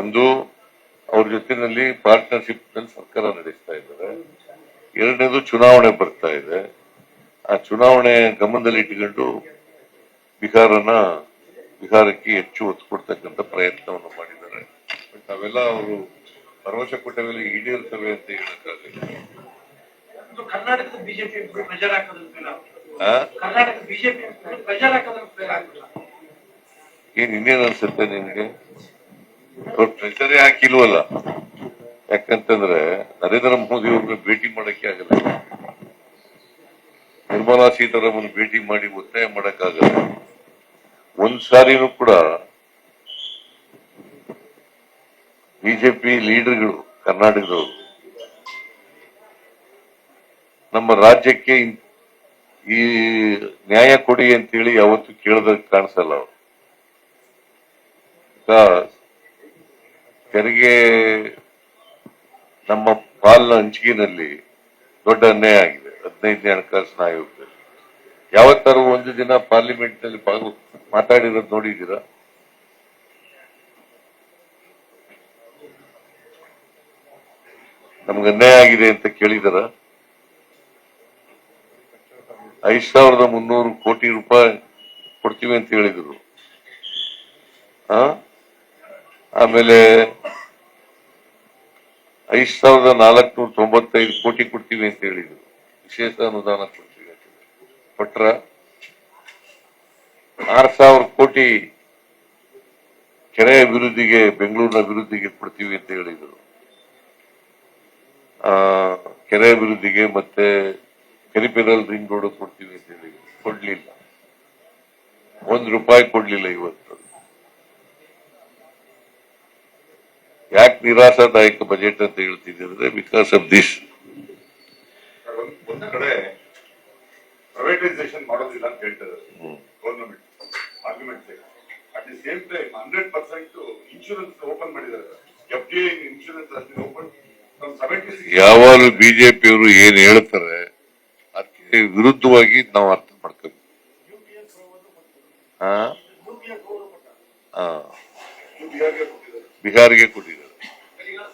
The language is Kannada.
ಒಂದು ಅವ್ರ ಜೊತೆನಲ್ಲಿ ಪಾರ್ಟ್ನರ್ಶಿಪ್ನಲ್ಲಿ ಸರ್ಕಾರ ನಡೆಸ್ತಾ ಇದ್ದಾರೆ. ಎರಡನೇದು ಚುನಾವಣೆ ಬರ್ತಾ ಇದೆ. ಆ ಚುನಾವಣೆ ಗಮನದಲ್ಲಿ ಇಟ್ಟುಕೊಂಡು ಬಿಹಾರನ ಬಿಹಾರಕ್ಕೆ ಹೆಚ್ಚು ಒತ್ತು ಕೊಡ್ತಕ್ಕಂಥ ಪ್ರಯತ್ನವನ್ನು ಮಾಡಿದ್ದಾರೆ. ಬಟ್ ಅವೆಲ್ಲ ಅವರು ಭರವಸೆ ಮೇಲೆ ಈಡೇರ್ತವೆ ಅಂತ ಹೇಳಕ್ಕಾಗಲಿಲ್ಲ. ಏನ್ ಇನ್ನೇನ್ ಅನ್ಸುತ್ತೆ ನಿಮ್ಗೆ? ಅವ್ರು ಪ್ರೆಷರೇ ಹಾಕಿಲ್ವಲ್ಲ? ಯಾಕಂತಂದ್ರೆ ನರೇಂದ್ರ ಮೋದಿ ಅವ್ರನ್ನ ಭೇಟಿ ಮಾಡಕ್ಕೆ ಆಗಲ್ಲ. ನಿರ್ಮಲಾ ಸೀತಾರಾಮನ್ ಭೇಟಿ ಮಾಡಿ ಒತ್ತಾಯ ಮಾಡಕ್ಕಾಗಲ್ಲ. ಒಂದ್ ಸಾರಿನೂ ಕೂಡ ಬಿಜೆಪಿ ಲೀಡರ್ಗಳು, ಕರ್ನಾಟಕದವರು, ನಮ್ಮ ರಾಜ್ಯಕ್ಕೆ ಈ ನ್ಯಾಯ ಕೊಡಿ ಅಂತೇಳಿ ಯಾವತ್ತು ಕೇಳದ ಕಾಣಿಸಲ್ಲ ಅವ್ರು. ತೆರಿಗೆ ನಮ್ಮ ಪಾಲಿನ ಹಂಚಿಕೆನಲ್ಲಿ ದೊಡ್ಡ ಅನ್ಯಾಯ ಆಗಿದೆ. ಹದಿನೈದನೇ ಹಣಕಾಸಿನ ಆಯೋಗದಲ್ಲಿ. ಯಾವತ್ತಾರು ಒಂದು ದಿನ ಪಾರ್ಲಿಮೆಂಟ್ನಲ್ಲಿ ಭಾಗ ಮಾತಾಡಿರೋದು ನೋಡಿದ್ದೀರಾ? ನಮ್ಗೆ ಅನ್ಯಾಯ ಆಗಿದೆ ಅಂತ ಕೇಳಿದಾರ? ಐದ್ ಸಾವಿರದ ಮುನ್ನೂರು ಕೋಟಿ ರೂಪಾಯಿ ಕೊಡ್ತೀವಿ ಅಂತ ಹೇಳಿದ್ರು. ಆ? ಆಮೇಲೆ ಐದ್ ಸಾವಿರದ ನಾಲ್ಕುನೂರ ತೊಂಬತ್ತೈದು ಕೋಟಿ ಕೊಡ್ತೀವಿ ಅಂತ ಹೇಳಿದ್ರು. ವಿಶೇಷ ಅನುದಾನ ಕೊಡ್ತೀವಿ ಅಂತ ಕೊಟ್ರ ಆರ್ ಸಾವಿರ ಕೋಟಿ ಕೆರೆ ಅಭಿವೃದ್ಧಿಗೆ, ಬೆಂಗಳೂರಿನ ಅಭಿವೃದ್ಧಿಗೆ ಕೊಡ್ತೀವಿ ಅಂತ ಹೇಳಿದ್ರು. ಆ, ಕೆರೆ ಅಭಿವೃದ್ಧಿಗೆ ಮತ್ತೆ ಕರಿಪೆರಲ್ ರಿಂಗ್ ರೋಡ್ ಕೊಡ್ತೀವಿ ಅಂತ ಹೇಳಿದ್ರು. ಕೊಡ್ಲಿಲ್ಲ. ಒಂದ್ ರೂಪಾಯಿ ಕೊಡ್ಲಿಲ್ಲ ಇವತ್ತು ಯಾಕೆ ನಿರಾಶಾದಾಯಕ ಬಜೆಟ್ ಅಂತ ಹೇಳ್ತಿದ್ರೆ ಬಿಕಾಸ್ ಆಫ್ ದಿಸ್. ಒಂದು ಕಡೆ ಪ್ರೈವೇಟೈಸೇಷನ್ ಮಾಡೋದಿಲ್ಲ ಅಂತ ಹೇಳ್ತಾರೆ. Government argument at the same time hundred percent insurance open ಮಾಡಿದ್ದಾರೆ. F D insurance open from seventy ಯಾವಾಗಲೂ ಬಿಜೆಪಿಯವರು ಏನ್ ಹೇಳ್ತಾರೆ ಅದಕ್ಕೆ ವಿರುದ್ಧವಾಗಿ ನಾವು ಅರ್ಥ ಮಾಡ್ಕೋಬೇಕು. ಬಿಹಾರ್ಗೆ ಕೊಟ್ಟಿದ್ದಾರೆ ಬಿಹಾರ್ಗೆ ಕೊಟ್ಟಿದ್ದಾರೆ ಈಗ ಸಂಸದರಲ್ಲ